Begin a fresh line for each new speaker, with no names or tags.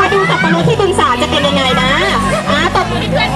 มาดูสับปะรดที่บึงสาจะเป็นยังไงนะอะตบมือให้เพื่อน